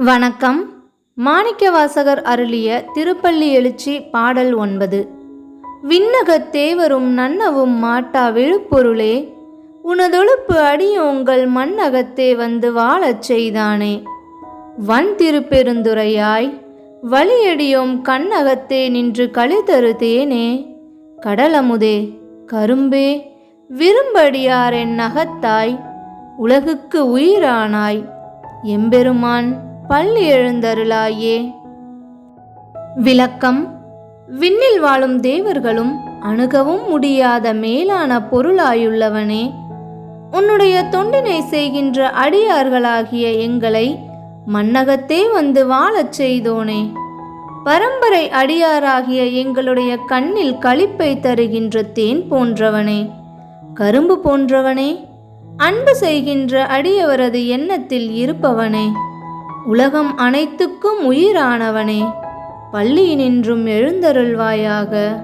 வணக்கம். மாணிக்கவாசகர் அருளிய திருப்பள்ளி எழுச்சி பாடல் ஒன்பது. விண்ணகத் தேவரும் நன்னவும் மாட்டா விழுப்பொருளே உனதொழுப்பு அடியோங்கள் மண்ணகத்தே வந்து வாழச் செய்தானே. வன் திருப்பெருந்துரையாய் வழியடியோம் கண்ணகத்தே நின்று கழிதரு தேனே. கடலமுதே கரும்பே விரும்படியாரென் நகத்தாய் உலகுக்கு உயிரானாய் எம்பெருமான் பள்ளி எழுந்தருளாயே. விளக்கம். விண்ணில் வாழும் தேவர்களும் அணுகவும் முடியாத மேலான பொருளாயுள்ளவனே. உன்னுடைய தொண்டினை செய்கின்ற அடியார்களாகிய எங்களை மன்னகத்தே வந்து வாழச் செய்தோனே. பரம்பரை அடியாராகிய எங்களுடைய கண்ணில் களிப்பை தருகின்ற தேன் போன்றவனே. கரும்பு போன்றவனே. அன்பு செய்கின்ற அடியவரது எண்ணத்தில் இருப்பவனே. உலகம் அனைத்துக்கும் உயிரானவனே. பள்ளியினின்றும் எழுந்தருள்வாயாக.